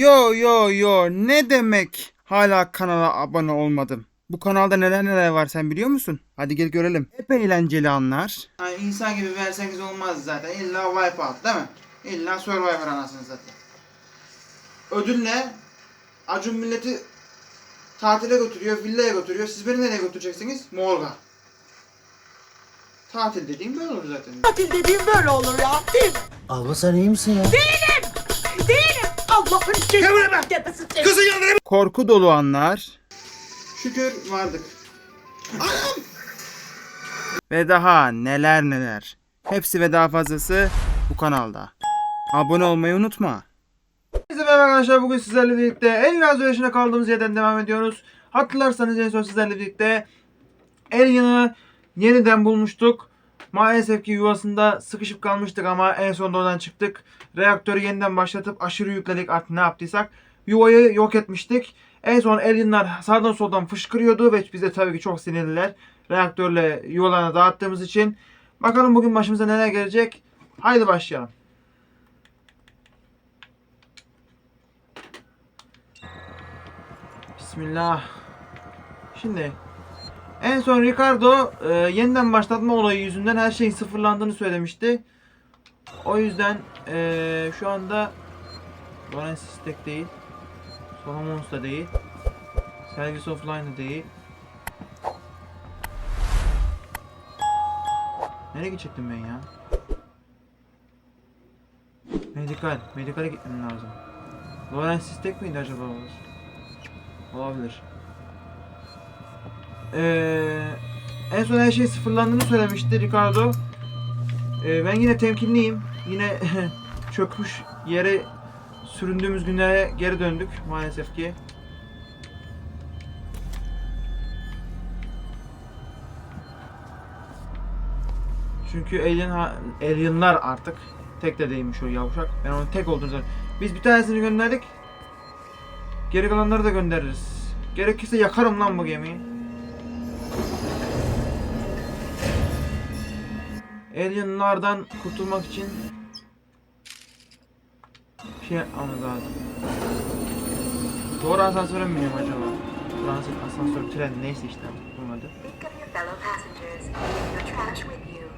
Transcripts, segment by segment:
Yo yo yo ne demek hala kanala abone olmadım. Bu kanalda neler neler var sen biliyor musun? Hadi gel görelim. Hep eğlenceli anlar. Yani insan gibi verseniz olmaz zaten. İlla Wipeout değil mi? İlla Survivor anasını zaten. Ödül ne? Acun milleti tatile götürüyor, villaya götürüyor. Siz beni nereye götüreceksiniz? Morga. Tatil dediğim böyle olur zaten. Tatil dediğim böyle olur ya. Değil? Abla sen iyi misin ya? Değilim. Allah'ın cezası tepesi seni. Korku dolu anlar. Şükür vardık. Ve daha neler neler. Hepsi ve daha fazlası bu kanalda. Abone olmayı unutma. Herkese merhaba arkadaşlar. Bugün sizlerle birlikte en az yaşına kaldığımız yerden devam ediyoruz. Hatırlarsanız en son sizlerle birlikte Alien'ı yeniden bulmuştuk. Maalesef ki yuvasında sıkışıp kalmıştık ama en sonunda oradan çıktık. Reaktörü yeniden başlatıp aşırı yükledik artık ne yaptıysak. Yuvayı yok etmiştik. En son alienlar sağdan soldan fışkırıyordu ve biz de tabii ki çok sinirliler. Reaktörle yuvalarına dağıttığımız için. Bakalım bugün başımıza neler gelecek. Haydi başlayalım. Bismillah. Şimdi en son Ricardo e, yeniden başlatma olayı yüzünden her şeyin sıfırlandığını söylemişti. O yüzden e, şu anda Lawrence Stack değil. Solomons da değil. Service Offline da değil. Nereye gidecektim ben ya? Medikal. Medikale gitmem lazım. Lawrence Stack miydi acaba? Olabilir. Ee, en son her şey sıfırlandığını söylemişti Ricardo. Ee, ben yine temkinliyim. Yine çökmüş yere süründüğümüz günlere geri döndük maalesef ki. Çünkü alien alienlar artık tek de değilmiş o yavşak. Ben onun tek olduğunu. Biz bir tanesini gönderdik. Geri kalanları da göndeririz. Gerekirse yakarım lan bu gemiyi. Alienlardan kurtulmak için bir şey yapmamız lazım. Doğru asansöre mi biniyorum acaba? Transit asansör tren neyse işte bulmadı. Think of your fellow passengers. Keep your trash with you.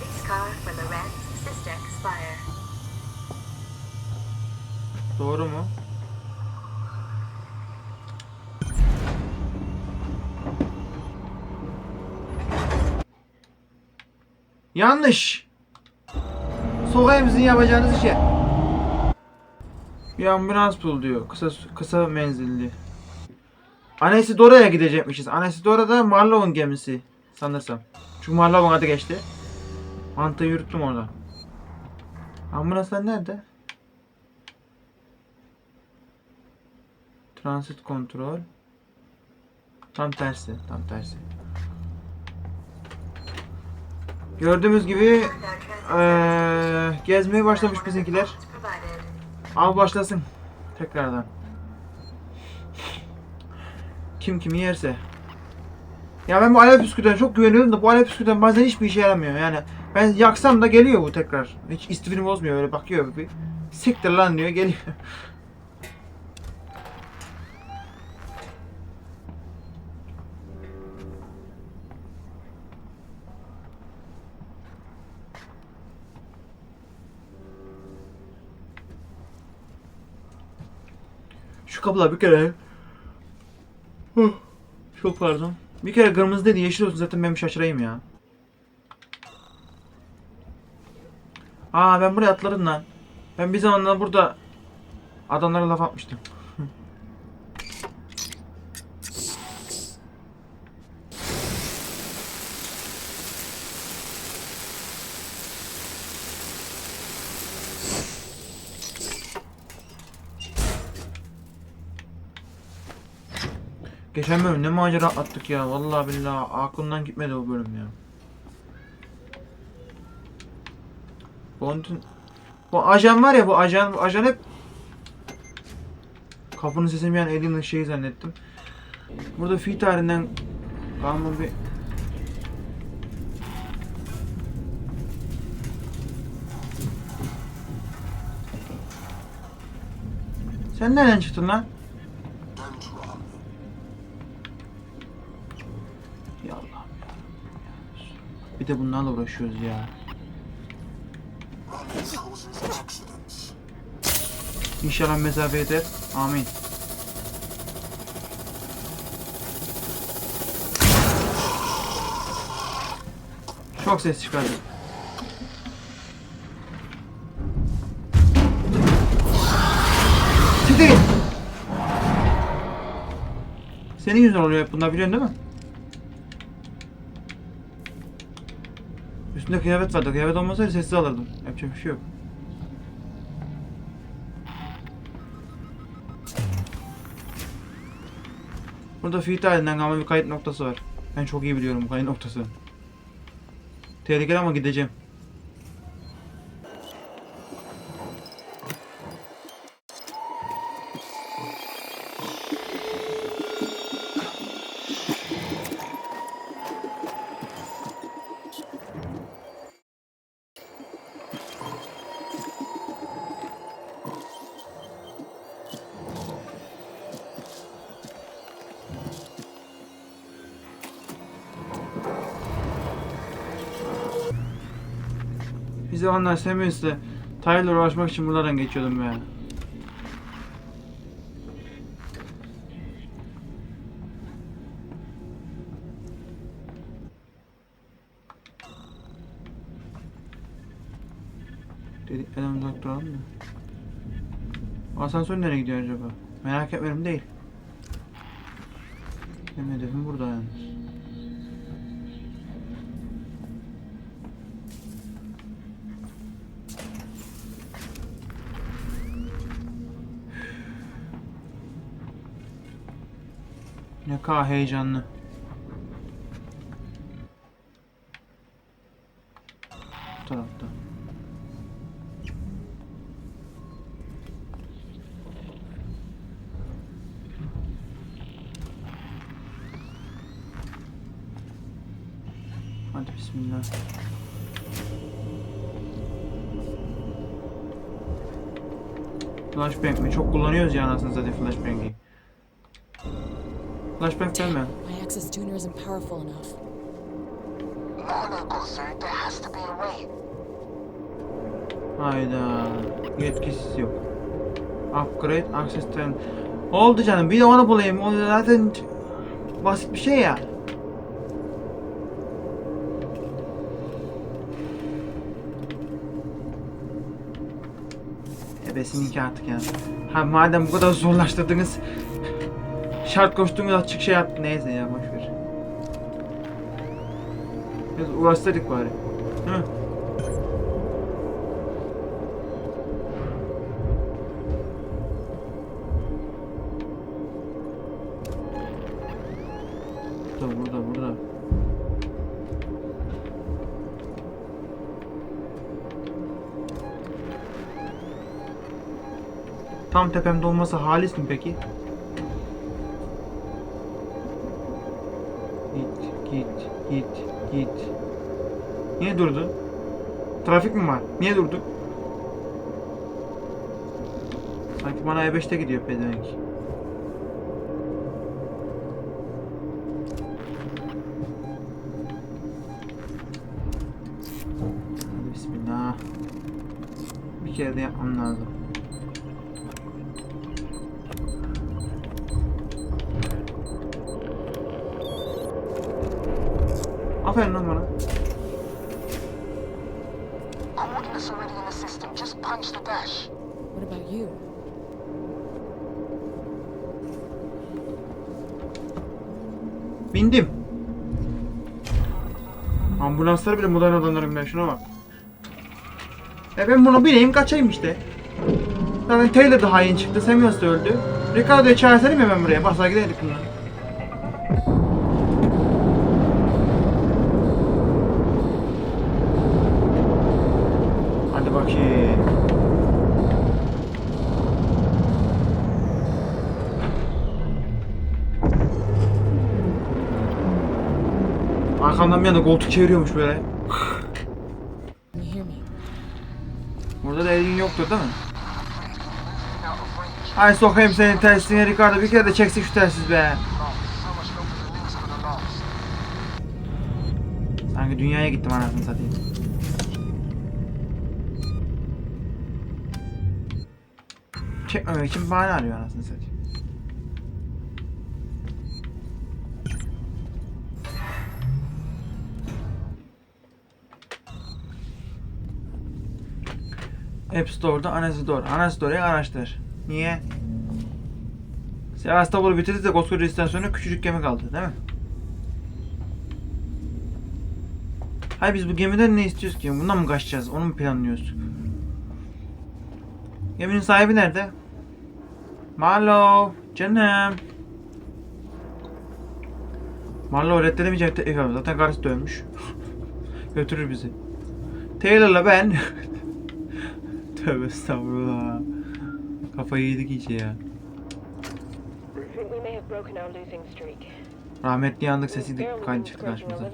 This car for Lorenz, Sister Spire. Doğru mu? Yanlış. Sokayım sizin yapacağınız işe. Bir ambulans bul diyor. Kısa kısa menzilli. Anesi Dora'ya gidecekmişiz. Anesi Dora da Marlow'un gemisi sanırsam. Çünkü Marlow'un adı geçti. Mantığı yürüttüm orada. Ambulanslar nerede? Transit kontrol. Tam tersi, tam tersi. Gördüğümüz gibi eee gezmeye başlamış bizimkiler. Al başlasın. Tekrardan. Kim kimi yerse. Ya ben bu alev püskürten çok güveniyorum da bu alev püskürten bazen hiçbir işe yaramıyor. Yani ben yaksam da geliyor bu tekrar. Hiç istifini bozmuyor öyle bakıyor bir. Siktir lan diyor geliyor. Şu kapılar bir kere Çok pardon. Bir kere kırmızı dedi yeşil olsun zaten ben bir şaşırayım ya. Aa ben buraya atladım lan. Ben bir zamanlar burada adamlara laf atmıştım. Geçen bölüm ne macera attık ya. Vallahi billahi aklımdan gitmedi bu bölüm ya. Bond'un bu ajan var ya bu ajan bu ajan hep kapının sesini bir an Alien'ın şeyi zannettim. Burada fi tarihinden kalma bir Sen nereden çıktın lan? De bunlarla uğraşıyoruz ya. İnşallah mesafe yeter. Amin. Çok ses çıkardı. Siktir. Senin yüzünden oluyor bunlar biliyorsun değil mi? Üstünde kıyafet vardı. Kıyafet olmasaydı sessiz alırdım. Yapacak bir şey yok. Burada feed halinden kalma bir kayıt noktası var. Ben çok iyi biliyorum bu kayıt noktasını. Tehlikeli ama gideceğim. Zamanlar Samuels'le Tyler uğraşmak için buradan geçiyordum ben. Dediklerden uzak duralım mı? Asansör nereye gidiyor acaba? Merak etmedim değil. Benim hedefim burada yalnız. Ne kadar heyecanlı. Bu tarafta. Hadi bismillah. Flashbang mi? Çok kullanıyoruz ya anasını zaten flashbang'i. Flashbang mi? My access tuner isn't powerful enough. No, no, sir. There has to be a way. Hayda. Yetkisiz yok. Upgrade access time. Oldu canım. Bir de onu bulayım. O zaten basit bir şey ya. Ebesininki artık ya. Ha madem bu kadar zorlaştırdınız. Şart koştuğumuz açık şey yaptı. Neyse ya boşver. Biraz uğraşsaydık bari. Hı. Burada burada. Tam tepemde olmasa halis mi peki? Git git. Niye durdu? Trafik mi var? Niye durdu? Sanki bana E5'te gidiyor pezevenk. Hadi bismillah. Bir kere de yapmam lazım. Bindim. Ambulanslar bile modern adamlarım ben şuna bak. E ben buna bineyim kaçayım işte. Zaten Taylor da hain çıktı, Samuels da öldü. Ricardo'yu çağırsana mı ben buraya? Basar gidelim bundan. Arkamdan bir anda koltuk çeviriyormuş böyle. Burada da elin yoktur değil mi? Ay sokayım senin telsizine Ricardo bir kere de çeksin şu telsiz be. Sanki dünyaya gittim anasını satayım. Çekmemek için bahane arıyor anasını satayım. App Store'da Anastor. Anastor'u araştır. Niye? Sevastopol'u bitirdik de koskoca istasyonda küçücük gemi kaldı değil mi? Hayır biz bu gemiden ne istiyoruz ki? Bundan mı kaçacağız? Onu mu planlıyoruz? Geminin sahibi nerede? Marlo, canım. Marlo reddedemeyecek yapıyor. Zaten karısı dönmüş. Götürür bizi. Taylor'la ben... Tövbe estağfurullah. Kafayı yedik iyice ya. Rahmetli yandık sesiydi. barely Kan çıktı karşımıza.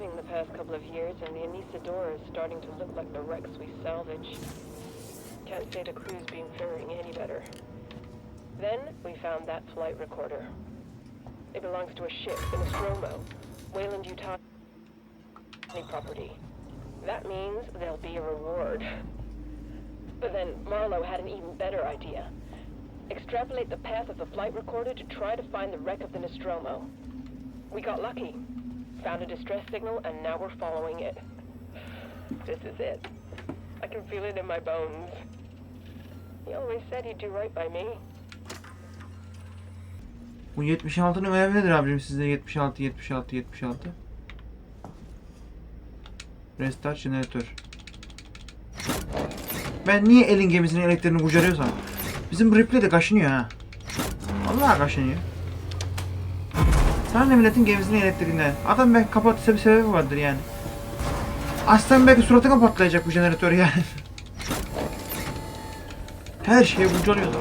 Can't say the crew's been faring any better. Then we found that flight recorder. It belongs to a ship, the Nostromo, Wayland, Utah property. That means there'll be a reward. But then Marlowe had an even better idea. Extrapolate the path of the flight recorder to try to find the wreck of the Nostromo. We got lucky. Found a distress signal, and now we're following it. This is it. I can feel it in my bones. He always said he'd do right by me. Bu 76'nın önevi nedir abicim sizde 76 76 76? Restart jeneratör. Ben niye elin gemisinin elektriğini kurcarıyorsam? Bizim bu replay de kaşınıyor ha. Vallahi kaşınıyor. Sana ne milletin gemisinin elektriğinden? Adam belki kapattıysa bir sebebi vardır yani. Aslan belki suratına patlayacak bu jeneratör yani. Her şeyi kurcalıyor da.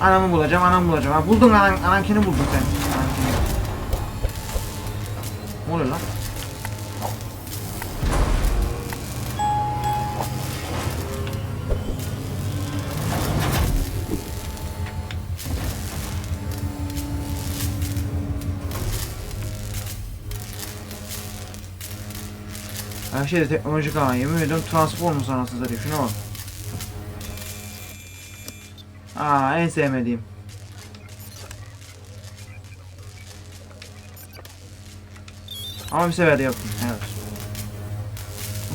Anamı bulacağım, anamı bulacağım. Ha, buldun anan, anankini buldun sen. Ne oluyor lan? Her şeyde teknolojik alan. Yemin ediyorum Transformers anasını satayım. Şuna bak. Aa en sevmediğim. Ama bir sefer de yaptım. Evet.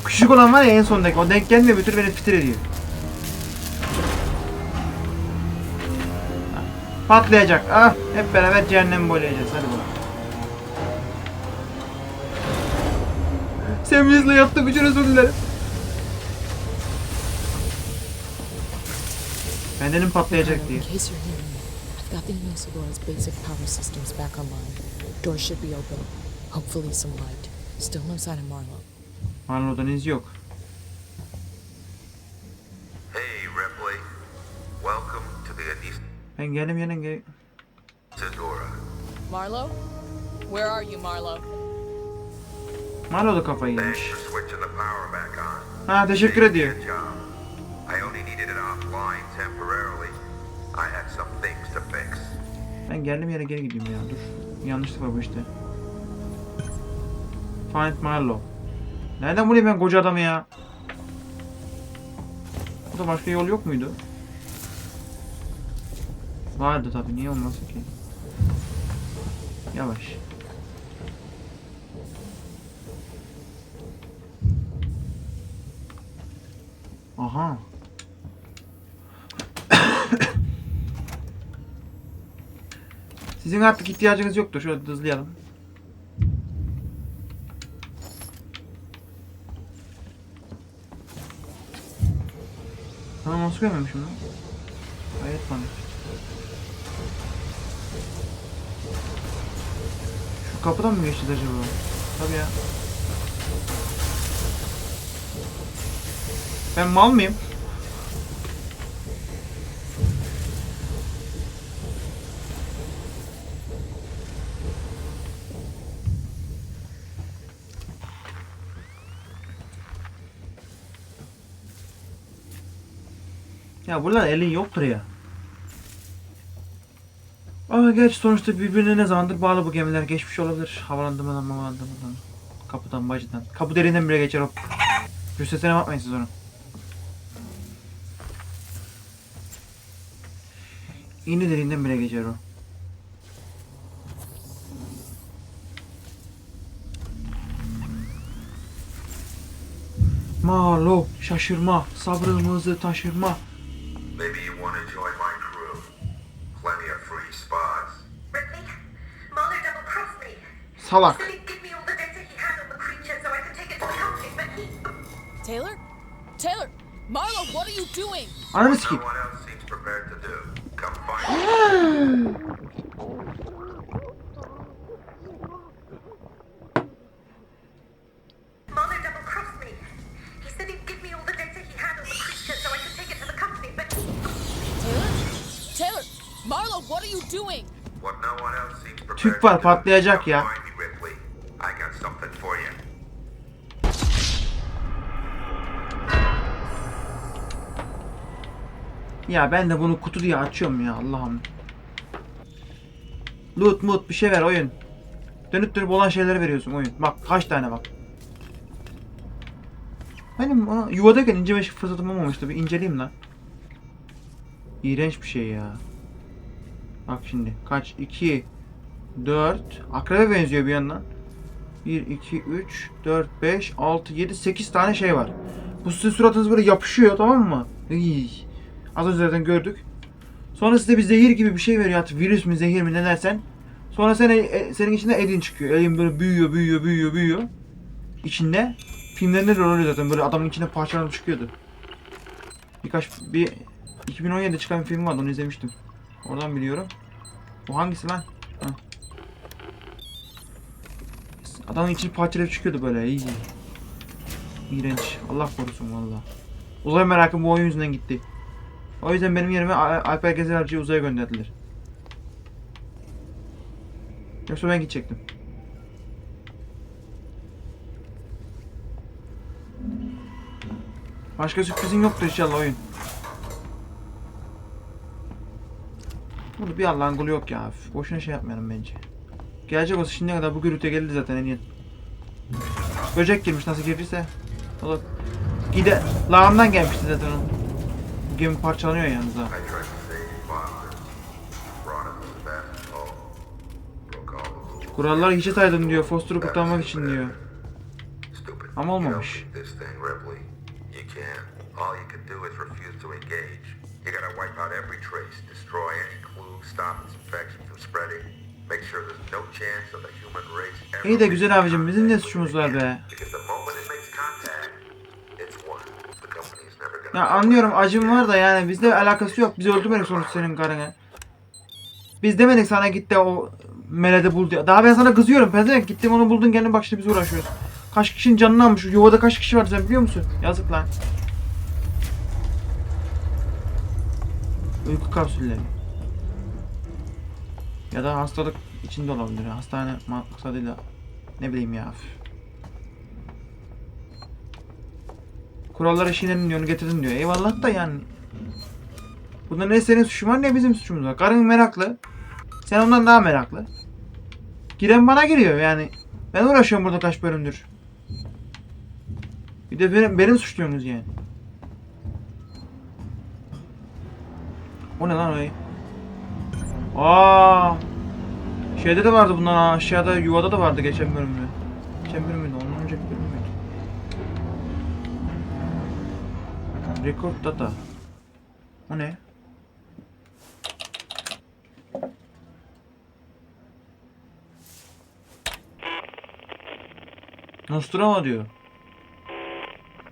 O küçük olan var ya en sondaki. O denk gelmiyor bir tür beni fitir ediyor. Patlayacak. Ah hep beraber cehennemi boylayacağız. Hadi bakalım. Semizle yaptım için özür dilerim. Bendenim patlayacak diye. I've got the Anisadora's basic power systems back online. Doors should be open. Hopefully some light. Still no sign of Marlo. Marlo'dan iz yok. Hey, Ripley. Welcome to the Ben geldim yanın gel. Anisadora. Marlo? Where are you, Marlo? Marlo da kafayı Thanks yemiş. for switching the power back on. Ha teşekkür ediyor. I only needed it offline temporarily. I had some things to fix. Ben geldim yere geri gidiyorum ya dur. Yanlışlık var bu işte. Find Marlo. Nereden bulayım ben koca adamı ya? Burada başka yol yok muydu? Vardı tabi niye olmasın ki? Yavaş. Aha. Sizin artık ihtiyacınız yoktur. Şöyle hızlayalım. Görmemişim lan? Hayret bana. Şu kapıdan mı geçti acaba? Tabii ya. Ben mal mıyım? Ya burada elin yoktur ya. Ama gerçi sonuçta birbirine ne zamandır bağlı bu gemiler geçmiş olabilir. Havalandırmadan havalandırmadan. Kapıdan bacıdan. Kapı derinden bile geçer o. Cüssesine bakmayın siz onun. İğne derinden bile geçer o. Malo, şaşırma, sabrımızı taşırma. Maybe you want to join my crew. Plenty of free spots. Ripley, Mahler double crossed me. Salak. Said he'd give me all the data he had on the creature so I could take it to the company, but he... Taylor? Taylor! Marlo, what are you doing? Ananı sikeyim. one else seems prepared Ya ben de bunu kutu diye açıyorum ya Allah'ım. Loot mut bir şey ver oyun. Dönüp dönüp olan şeyleri veriyorsun oyun. Bak kaç tane bak. Benim ona yuvadayken inceleme fırsatım olmamıştı. Bir inceleyeyim lan. İğrenç bir şey ya. Bak şimdi kaç? 2 4 Akrebe benziyor bir yandan. 1 2 3 4 5 6 7 8 tane şey var. Bu sizin suratınız böyle yapışıyor tamam mı? İy. Az önce zaten gördük. Sonra size bir zehir gibi bir şey veriyor artık virüs mü zehir mi ne dersen. Sonra sen, e, senin içinde elin çıkıyor. Elin böyle büyüyor büyüyor büyüyor büyüyor. İçinde. Filmlerinde de oluyor zaten böyle adamın içine parçalanıp çıkıyordu. Birkaç bir 2017'de çıkan bir film vardı onu izlemiştim. Oradan biliyorum. Bu hangisi lan? Ha. Adamın içini parçalayıp çıkıyordu böyle. İyi. İğrenç. Allah korusun valla. Uzay merakım bu oyun yüzünden gitti. O yüzden benim yerime Al- Alper Gezer uzaya gönderdiler. Yoksa ben gidecektim. Başka sürprizin yoktur inşallah oyun. Burada bir Allah'ın yok ya. Boşuna şey yapmayalım bence. Gelecek olsa şimdiye kadar bu gürültüye geldi zaten en iyi. Böcek girmiş nasıl girdiyse. Olur. Gide lağımdan gelmişti zaten o. Gemi parçalanıyor yalnız ha. Kuralları hiçe saydım diyor. Foster'ı kurtarmak için diyor. Ama olmamış. İyi de güzel abicim bizim ne suçumuz var be. Ya anlıyorum acım var da yani bizle alakası yok. Biz öldürmedik sonuçta senin karını. Biz demedik sana git de o melede bul diye. Daha ben sana kızıyorum. Pezevenk gittim onu buldun kendin bak işte biz uğraşıyoruz. Kaç kişinin canını almış. Yuvada kaç kişi var sen biliyor musun? Yazık lan. Uyku kapsülleri. Ya da hastalık içinde olabilir. Hastane maksadıyla ne bileyim ya. üf. Kurallara şiinenin diyor, onu getirdin diyor. Eyvallah da yani. Bunda ne senin suçun var ne bizim suçumuz var. Karın meraklı. Sen ondan daha meraklı. Giren bana giriyor yani. Ben uğraşıyorum burada kaç bölümdür. Bir de benim, benim suçluyorsunuz yani. O ne lan öyle? Aa! Şeyde de vardı bundan aşağıda yuvada da vardı geçen bölümde. Geçen bölüm müydü? Ondan önceki bölüm müydü? Record data. O ne? Nostromo diyor.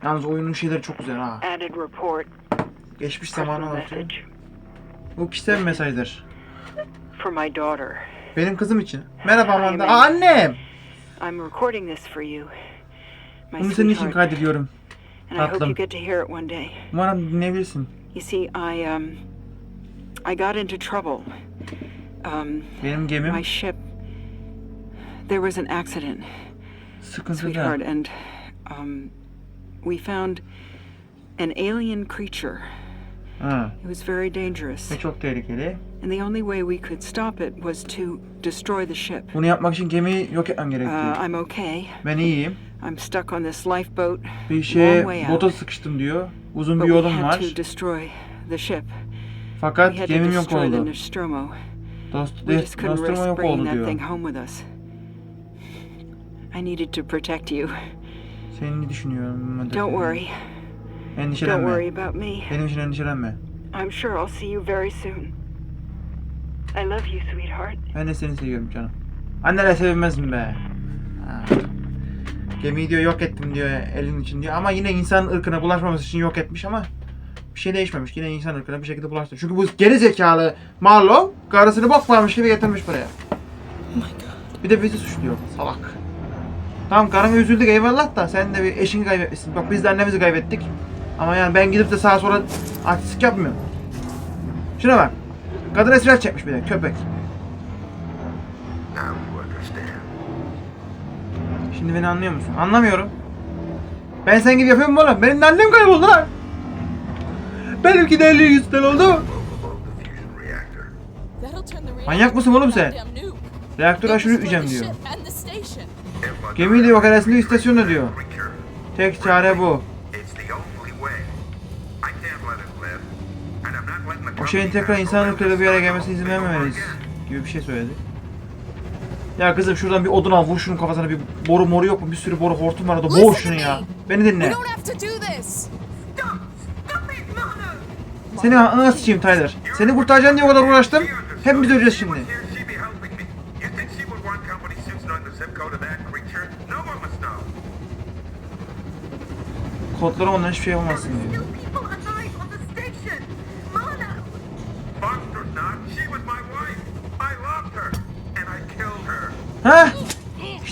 Yalnız oyunun şeyleri çok güzel ha. Geçmiş zamanı anlatıyor. Bu kişisel mesajdır. for my daughter. Benim kızım için. Merhaba Amanda. Aa, annem! I'm recording this for you. Bunu senin için kaydediyorum. And I hope tatlım. you get to hear it one day. Umarım dinleyebilirsin. You see, I um I got into trouble. Um Benim gemim my ship there was an accident, sıkıntıda. sweetheart, and um we found an alien creature Ha. It was very dangerous. Ve çok tehlikeli. And the only way we could stop it was to destroy the ship. Bunu yapmak için gemiyi yok etmem Uh. I'm okay. Ben iyiyim. I'm stuck on this lifeboat. Bir şeye bota sıkıştım diyor. Uzun bir yolum var. Fakat gemim yok oldu. Dost, couldn't Nostromo yok oldu diyor. I needed to protect you. Seni düşünüyorum. Don't worry. Don't Endişelenme. worry about me. Benim için endişelenme. I'm sure I'll see you very soon. I love you, sweetheart. Ben de seni seviyorum canım. Anneler sevilmez mi be? Ha. Gemiyi diyor yok ettim diyor elin için diyor. Ama yine insan ırkına bulaşmaması için yok etmiş ama bir şey değişmemiş. Yine insan ırkına bir şekilde bulaştı. Çünkü bu geri zekalı Marlow karısını bok gibi getirmiş buraya. Bir de bizi suçluyor. Salak. Tamam karın üzüldük eyvallah da sen de bir eşini kaybetmişsin. Bak biz de annemizi kaybettik. Ama yani ben gidip de sağa sola artistik yapmıyorum. Şuna bak. Kadın esrar çekmiş bir de köpek. Şimdi beni anlıyor musun? Anlamıyorum. Ben sen gibi yapıyorum oğlum? Benim annem kayboldu lan. Benimki de 50 100 tane oldu. Manyak mısın oğlum sen? Reaktörü aşırı the diyor. edersin diyor, istasyonu da diyor. Tek çare bu. O şeyin tekrar insan control ırkıyla bir yere gelmesine izin vermemeliyiz. Gibi bir şey söyledi. Ya kızım şuradan bir odun al vur şunun kafasına bir boru moru yok mu? Bir sürü boru hortum var orada boğ şunu ya. Beni dinle. Seni ağına sıçayım Tyler. Seni kurtaracaksın diye o kadar uğraştım. Hepimiz öleceğiz şimdi. Here, she'd be helping me. You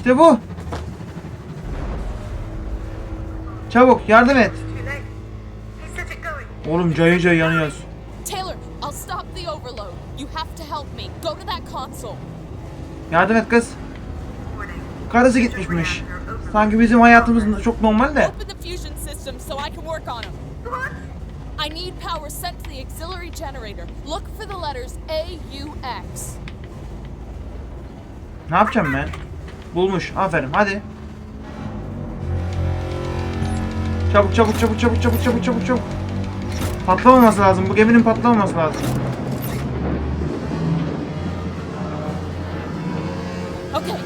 İşte bu. Çabuk yardım et. Oğlum cayı cayı yanıyoruz. Taylor, I'll stop the overload. You have to help me. Go to that console. Yardım et kız. Karısı gitmişmiş. Sanki bizim hayatımız çok normal de. Open the fusion system so I can work on. What? I need power sent to the auxiliary generator. Look for the letters A, U, X. Ne yapacağım ben? Bulmuş. Aferin hadi. Çabuk çabuk çabuk çabuk çabuk çabuk çabuk çabuk. Patlamaması lazım. Bu geminin patlamaması lazım. Okay,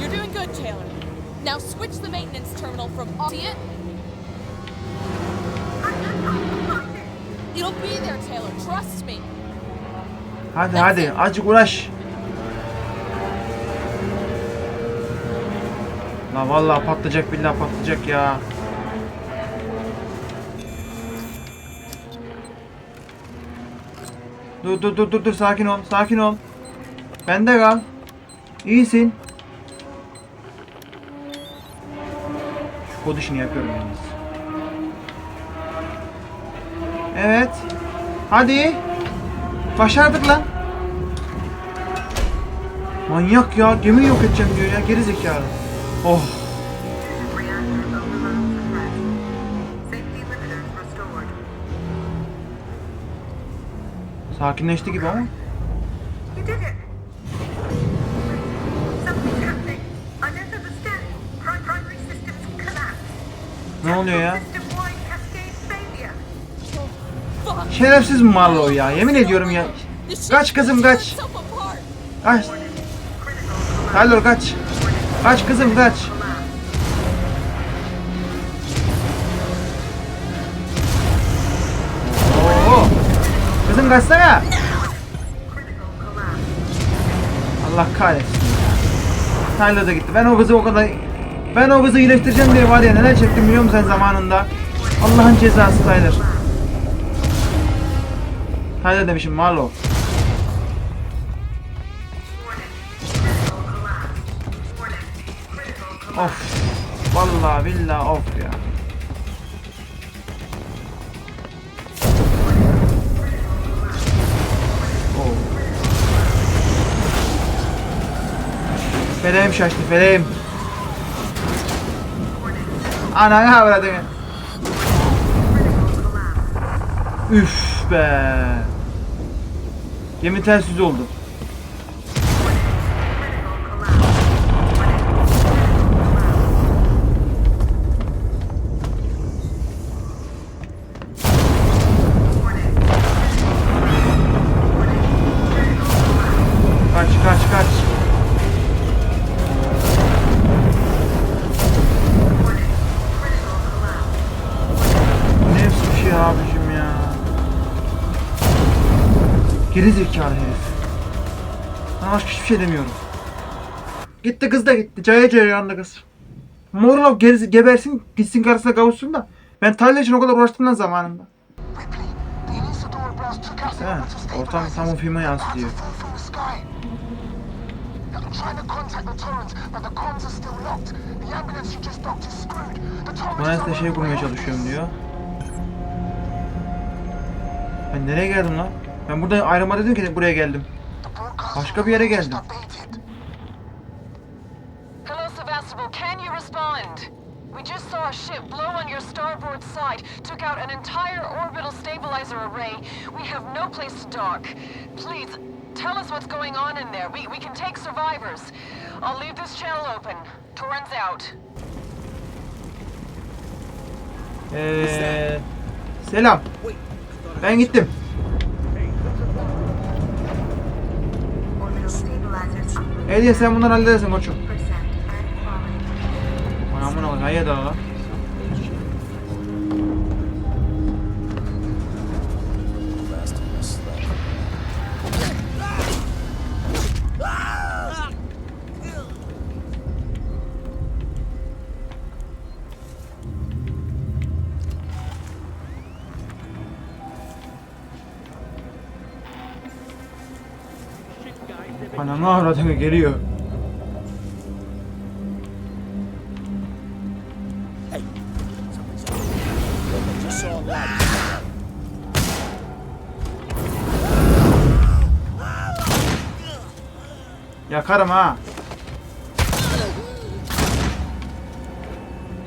you're doing good, Taylor. Now switch the maintenance terminal from. See it? It'll be there, Taylor. Trust me. Hadi hadi. Azıcık uğraş. La vallahi patlayacak billahi patlayacak ya. Dur dur dur dur dur sakin ol sakin ol. Bende kal. İyisin. Şu kod işini yapıyorum yalnız. Evet. Hadi. Başardık lan. Manyak ya. Gemi yok edeceğim diyor ya. Geri zekalı. Oh. Sakinleşti gibi ama. Ne oluyor ya? Şerefsiz Marlow ya. Yemin ediyorum ya. Kaç kızım, kaç. Kaç. Tyler kaç. Kaç kızım kaç. Oo. Kızım kaçsana. Allah kahretsin. Tyler da gitti. Ben o kızı o kadar... Ben o kızı iyileştireceğim diye var ya neler çektim biliyor musun sen zamanında? Allah'ın cezası Tyler. Tyler demişim Marlow. Of. Vallahi billahi of ya. Oh. Feleğim şaştı feleğim. Ananı avradını. Üf. Be. Yemin ters yüz oldu. Geri zekalı herif. Ben başka hiçbir şey demiyorum. Gitti kız da gitti. Caya caya yandı kız. Morlov geri, gebersin gitsin karısına kavuşsun da. Ben Tyler için o kadar uğraştım lan zamanında. Orbital ortam tam o filme yansıtıyor. Bana şey kurmaya çalışıyorum diyor. Ben nereye geldim lan? Ben burada ayrıma dedim ki buraya geldim. Başka bir yere geldim. Hello, Sevastopol. Can you respond? We just saw a ship blow on your starboard side, took out an entire orbital stabilizer array. We have no place to dock. Please, tell us what's going on in there. We, we can take survivors. I'll leave this channel open. Torrens out. Eee selam. Ben gittim. Orbital Hediye sen bunları halledersin koçum. Anamın oğlu hayır daha Ananı avradını geliyor. Yakarım ha.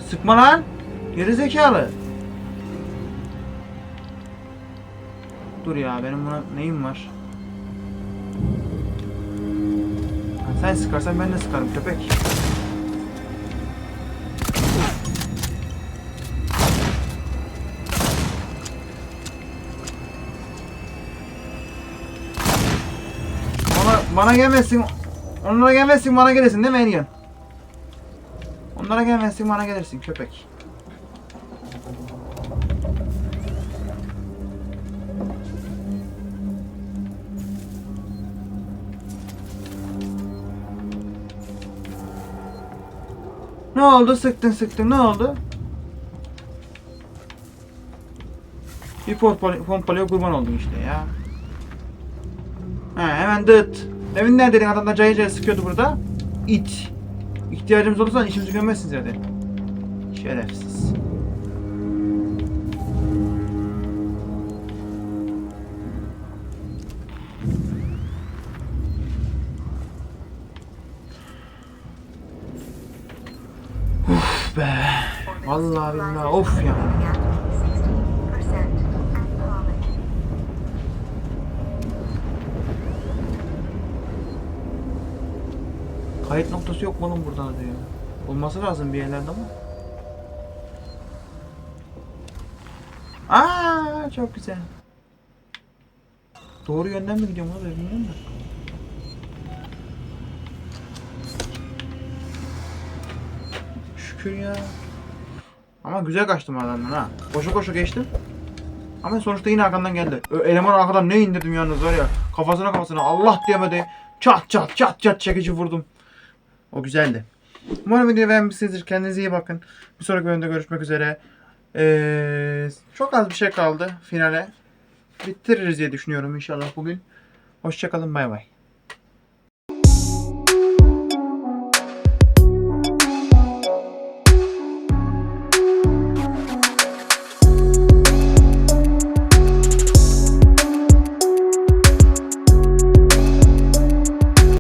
Sıkma lan. Geri zekalı. Dur ya benim buna neyim var? Sen sıkarsan ben de sıkarım köpek. Ona, bana gelmesin. Onlara gelmesin bana gelirsin değil mi Ergen? Onlara gelmesin bana gelirsin köpek. Ne oldu? Sıktın sıktın. Ne oldu? Bir pompalı, pompalıya kurban oldum işte ya. He hemen dıt. Demin neredeydin adamlar cayır cayır sıkıyordu burada. İt. İhtiyacımız olursa işimizi görmezsin zaten. Şerefsiz. Vallahi billahi of ya. Kayıt noktası yok oğlum burada diyor. Olması lazım bir yerlerde ama. Aa çok güzel. Doğru yönden mi gidiyorum abi bilmiyorum da. Şükür ya. Ama güzel kaçtım adamdan ha. Koşu koşu geçtim. Ama sonuçta yine arkamdan geldi. Ö- Eleman arkadan ne indirdim yalnız var ya. Kafasına kafasına Allah diyemedi. Çat çat çat çat çekici vurdum. O güzeldi. Umarım videoyu beğenmişsinizdir. Kendinize iyi bakın. Bir sonraki bölümde görüşmek üzere. Ee, çok az bir şey kaldı finale. Bitiririz diye düşünüyorum inşallah bugün. Hoşçakalın bay bay.